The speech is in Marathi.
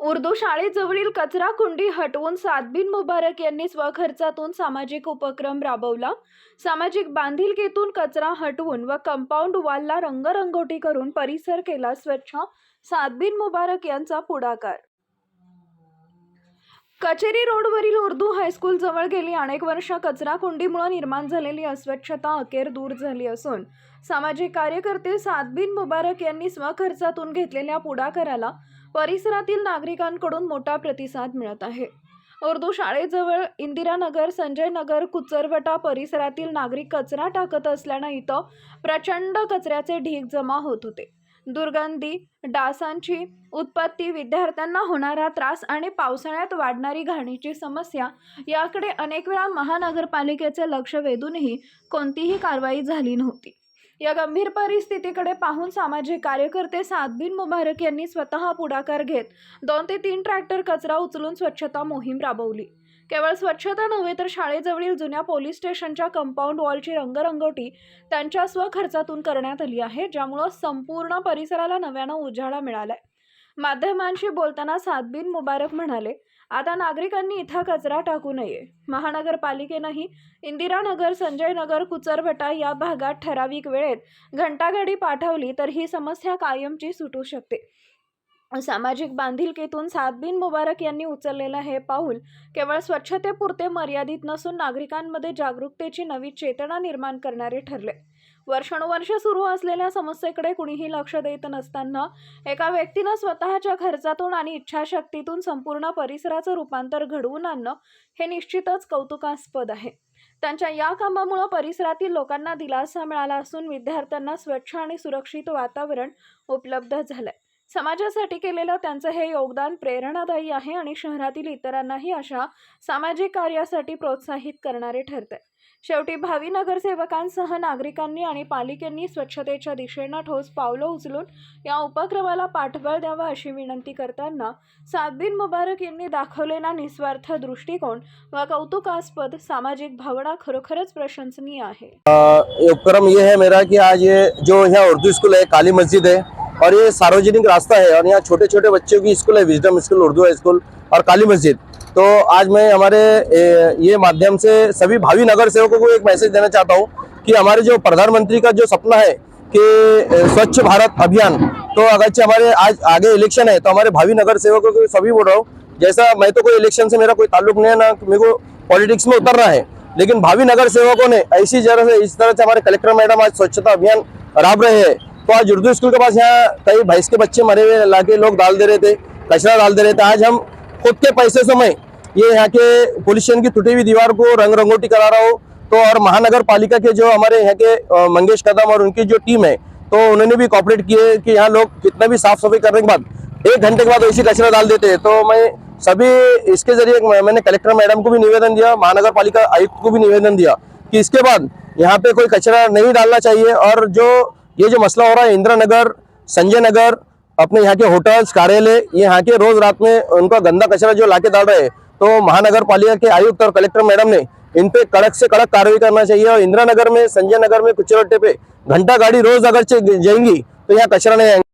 उर्दू शाळेजवळील कचरा कुंडी हटवून सादबिन मुबारक यांनी स्वखर्चातून सामाजिक उपक्रम राबवला. सामाजिक बांधिलकीतून कचरा हटवून व कंपाऊंड वॉलला रंगरंगोटी करून परिसर केला स्वच्छ सादबिन मुबारक यांचा पुढाकार. कचेरी रोडवरील उर्दू हायस्कूल जवळ गेली अनेक वर्ष कचरा कुंडीमुळे निर्माण झालेली अस्वच्छता अखेर दूर झाली असून सामाजिक कार्यकर्ते सादबिन मुबारक यांनी स्वखर्चातून घेतलेल्या पुढाकाराला परिसरातील नागरिकांकडून मोठा प्रतिसाद मिळत आहे. उर्दू शाळेजवळ इंदिरानगर संजय नगर कुचरवटा परिसरातील नागरिक कचरा टाकत असल्यानं इथं प्रचंड कचऱ्याचे ढीग जमा होत होते. दुर्गंधी डासांची उत्पत्ती विद्यार्थ्यांना होणारा त्रास आणि पावसाळ्यात वाढणारी घाणीची समस्या याकडे अनेक वेळा महानगरपालिकेचे लक्ष वेधूनही कोणतीही कारवाई झाली नव्हती. या गंभीर परिस्थितीकडे पाहून सामाजिक कार्यकर्ते सादबिन मुबारक यांनी स्वतः पुढाकार घेत दोन ते तीन ट्रॅक्टर कचरा उचलून स्वच्छता मोहीम राबवली. केवळ स्वच्छता नव्हे तर शाळेजवळील जुन्या पोलीस स्टेशनच्या कंपाऊंड वॉलची रंगरंगोटी त्यांच्या स्वखर्चातून करण्यात आली आहे ज्यामुळं संपूर्ण परिसराला नव्यानं उजाळा मिळालाय. माध्यमांशी बोलताना सादबिन मुबारक म्हणाले आता नागरिकांनी इथं कचरा टाकू नये. महानगरपालिकेनंही इंदिरानगर संजय नगर कुचरभटा या भागात ठराविक वेळेत घंटागाडी पाठवली तर ही समस्या कायमची सुटू शकते. सामाजिक बांधिलकीतून सादबिन मुबारक यांनी उचललेलं हे पाऊल केवळ स्वच्छतेपुरते मर्यादित नसून नागरिकांमध्ये जागरूकतेची नवी चेतना निर्माण करणारे ठरले. वर्षानुवर्ष सुरू असलेल्या समस्येकडे कुणीही लक्ष देत नसताना एका व्यक्तीनं स्वतःच्या खर्चातून आणि इच्छाशक्तीतून संपूर्ण परिसराचं रूपांतर घडवून आणणं हे निश्चितच कौतुकास्पद आहे. त्यांच्या या कामामुळं परिसरातील लोकांना दिलासा मिळाला असून विद्यार्थ्यांना स्वच्छ आणि सुरक्षित वातावरण उपलब्ध झालंय. समाजासाठी केलेलं त्यांचं हे योगदान प्रेरणादायी आहे आणि शहरातील इतरांनाही अशा सामाजिक कार्यासाठी प्रोत्साहित करणारे ठरते शेवटी भावी नगरसेवकांसह नागरिकांनी आणि पालिकेंनी स्वच्छतेच्या दिशेनं ठोस पावलं उचलून या उपक्रमाला पाठबळ द्यावा अशी विनंती करताना सादबिन मुबारक यांनी दाखवलेला निस्वार्थ दृष्टिकोन व कौतुकास्पद सामाजिक भावना खरोखरच प्रशंसनीय आहे. उपक्रम ये है मेरा कि आज ये जो यहाँ उर्दू स्कूल है काली मस्जिद है और ये सार्वजनिक रास्ता है और यहाँ छोटे छोटे बच्चों की स्कूल है, wisdom school, Urdu high school और काली मस्जिद। तो आज मैं हमारे ये माध्यम से सभी भावी नगर सेवकों को एक मैसेज देना चाहता हूँ कि हमारे जो प्रधानमंत्री का जो सपना है कि स्वच्छ भारत अभियान तो अगरचे हमारे आज आगे इलेक्शन है तो हमारे भावी नगर सेवकों को सभी बोल रहा हूँ, जैसा मैं तो कोई इलेक्शन से मेरा कोई ताल्लुक नहीं है, ना मेरे को पॉलिटिक्स में उतरना है, लेकिन भावी नगर सेवकों ने ऐसी जगह से, इस तरह से हमारे कलेक्टर मैडम आज स्वच्छता अभियान राब रहे हैं तो आज उर्दू स्कूल के पास यहाँ कई भैंस के बच्चे मरे हुए लाके लोग डाल दे रहे थे, कचरा डाल दे रहे थे। आज हम खुद के पैसे से मैं ये यहाँ के पुलिस स्टेशन की टूटी हुई दीवार को रंग रंगोटी करा रहा हूँ। तो और महानगर पालिका के जो हमारे यहाँ के मंगेश कदम और उनकी जो टीम है तो उन्होंने भी कॉपरेट किए कि यहाँ लोग कितना भी साफ़ सफ़ाई करने के बाद, एक घंटे के बाद ऐसी कचरा डाल देते हैं। तो मैं सभी इसके ज़रिए मैंने कलेक्टर मैडम को भी निवेदन दिया, महानगर पालिका आयुक्त को भी निवेदन दिया कि इसके बाद यहाँ पे कोई कचरा नहीं डालना चाहिए और जो ये जो मसला हो रहा है इंदिरा नगर संजय नगर अपने यहाँ के होटल्स, कार्यालय, ये यहाँ के रोज रात में उनका गंदा कचरा जो लाके डाल रहे हैं तो महानगर पालिका के आयुक्त और कलेक्टर मैडम ने इन पे कड़क से कड़क कार्रवाई करना चाहिए और इंदिरा नगर में संजय नगर में कुचरट्टे पे घंटा गाड़ी रोज अगर जाएँगी तो यहाँ कचरा नहीं आएँगे।